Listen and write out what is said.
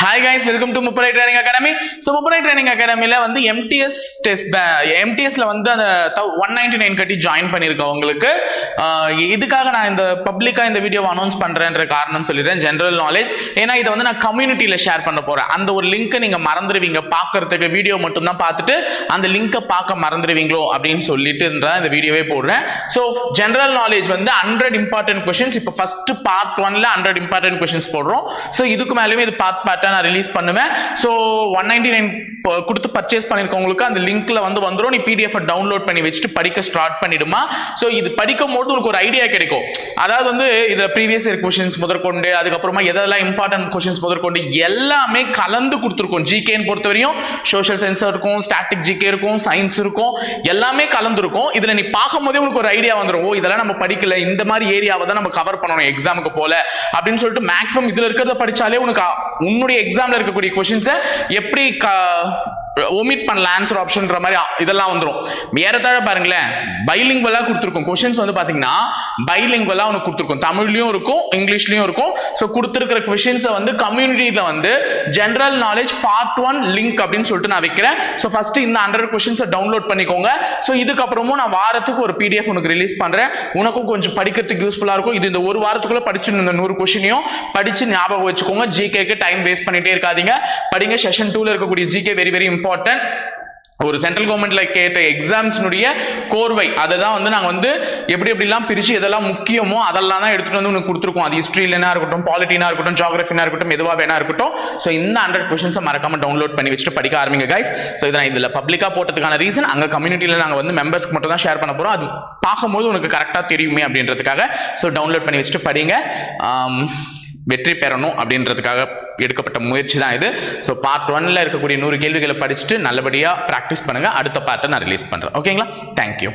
Hi guys welcome to Muppadai training academy so Muppadai training அகாடமியில் வந்து MTS test எம்டிஎஸ்ல வந்து அந்த ஒன் நைன்டி நைன் கட்டி ஜாயின் பண்ணியிருக்கேன் உங்களுக்கு. இதுக்காக நான் இந்த பப்ளிக்காக இந்த வீடியோவை அனௌன்ஸ் பண்ணுறேன்ற காரணம் சொல்லிடுறேன் ஜென்ரல் நாலேஜ் ஏன்னா இதை வந்து நான் கம்யூனிட்டியில் ஷேர் பண்ண போகிறேன் அந்த ஒரு லிங்க்கை நீங்கள் மறந்துடுவீங்க பார்க்கறதுக்கு வீடியோ மட்டும்தான் பார்த்துட்டு அந்த லிங்கை பார்க்க மறந்துடுவீங்களோ அப்படின்னு சொல்லிட்டு இருந்தால் இந்த வீடியோவே போடுறேன். ஸோ ஜென்ரல் நாலேஜ் வந்து ஹண்ட்ரட் இம்பார்ட்டன்ட் கொஷின்ஸ் இப்போ ஃபர்ஸ்ட் பார்ட் ஒன்ல ஹண்ட்ரட் இம்பார்ட்டன்ட் கொஷின்ஸ் போடுறோம். ஸோ இதுக்கு மேலேயுமே இது பார்ட் கரெக்டாக நான் ரிலீஸ் பண்ணுவேன். ஸோ ஒன் நைன்டி நைன் கொடுத்து பர்ச்சேஸ் பண்ணியிருக்கவங்களுக்கு அந்த லிங்க்ல வந்து வந்துடும் நீ பிடிஎஃப் டவுன்லோட் பண்ணி வச்சுட்டு படிக்க ஸ்டார்ட் பண்ணிடுமா? ஸோ இது படிக்கும் போது உனக்கு ஒரு ஐடியா கிடைக்கும். அதாவது வந்து இதை ப்ரீவியஸ் இயர் கொஷின்ஸ் முதற்கொண்டு அதுக்கப்புறமா எதெல்லாம் இம்பார்ட்டன்ட் கொஷின்ஸ் முதற்கொண்டு எல்லாமே கலந்து கொடுத்துருக்கோம். ஜிகேன்னு பொறுத்த வரையும் சோஷியல் சயின்ஸ் இருக்கும் ஸ்டாட்டிக் ஜிகே இருக்கும் சயின்ஸ் இருக்கும் எல்லாமே கலந்துருக்கும். இதில் நீ பார்க்கும் போதே உனக்கு ஒரு ஐடியா வந்துடும் ஓ இதெல்லாம் நம்ம படிக்கல இந்த மாதிரி ஏரியாவை தான் நம்ம கவர் பண்ணணும் எக்ஸாமுக்கு போல. அப்படின்னு சொல்லிட்டு மேக்ஸிமம் இதில் இருக்கிறத படிச்சாலே உனக்கு உன்னுடைய எக்ஸாம்ல இருக்கக்கூடிய கொஷின்ஸை எப்படி up ஒமிட் பண்ணல ஆன்சர் ஆப்ஷன்ற மாதிரி இதெல்லாம் வந்துடும் ஏறத்தாழ பாருங்களேன் பைலிங்குவலாக கொடுத்துருக்கும். கொஷின்ஸ் வந்து பார்த்தீங்கன்னா பைலிங்குவலாக உனக்கு கொடுத்துருக்கும். தமிழ்லையும் இருக்கும் இங்கிலீஷ்லையும் இருக்கும். ஸோ கொடுத்துருக்கிற கொஷின்ஸை வந்து கம்யூனிட்டியில் வந்து general knowledge part one link அப்படின்னு சொல்லிட்டு நான் வைக்கிறேன். ஸோ ஃபஸ்ட்டு இந்த ஹண்ட்ரட் கொஷின்ஸை டவுன்லோட் பண்ணிக்கோங்க. ஸோ இதுக்கப்புறமும் நான் வாரத்துக்கு ஒரு பிடிஎஃப் உனக்கு ரிலீஸ் பண்ணுறேன் உனக்கும் கொஞ்சம் படிக்கிறதுக்கு யூஸ்ஃபுல்லாக இருக்கும். இது இந்த ஒரு வாரத்துக்குள்ளே படிச்சு இந்த நூறு கொஷினையும் படித்து ஞாபகம் வச்சுக்கோங்க. ஜிகேக்கு டைம் வேஸ்ட் பண்ணிகிட்டே இருக்காதீங்க. படிங்க செஷன் டூவில் இருக்கக்கூடிய ஜிகே வெரி வெரி இம்பார்ட்டன்ட் ஒரு சென்ட்ரல் கவர்மெண்ட்ல கேட்ட எக்ஸாம்ஸ்னுடைய கோர்வை அதை தான் வந்து நாங்கள் வந்து எப்படி எப்படிலாம் பிரித்து எதெல்லாம் முக்கியமோ அதெல்லாம் தான் எடுத்துகிட்டு வந்து உனக்கு கொடுத்துருக்கோம். அது ஹிஸ்ட்ரியிலனா இருக்கட்டும் பாலிட்டினா இருக்கட்டும் ஜாகிரஃபினா இருக்கட்டும் எதுவாக வேணா இருக்கட்டும். ஸோ இந்த ஹண்ட்ரட் கொஷின்ஸை மறக்காம டவுன்லோட் பண்ணி வச்சுட்டு படிக்க ஆரம்பிங்க கைஸ் ஸோ இதை நான் இதில் பப்ளிக்காக போட்டதுக்கான ரீசன் அங்கே கம்யூனிட்டியில் நாங்கள் வந்து மெம்பர்ஸ்க்கு மட்டும் தான் ஷேர் பண்ண போகிறோம் அது பார்க்கும்போது உனக்கு கரெக்டாக தெரியுமே அப்படின்றதுக்காக. ஸோ டவுன்லோட் பண்ணி வச்சுட்டு படிங்க. வெற்றி பெறணும் அப்படின்றதுக்காக எடுக்கப்பட்ட முயற்சி தான் இது ஸோ பார்ட் ஒன்ல இருக்கக்கூடிய நூறு கேள்விகளை படிச்சுட்டு நல்லபடியாக ப்ராக்டிஸ் பண்ணுங்க. அடுத்த பார்ட்டை நான் ரிலீஸ் பண்ணுறேன் ஓகேங்களா தேங்க்யூ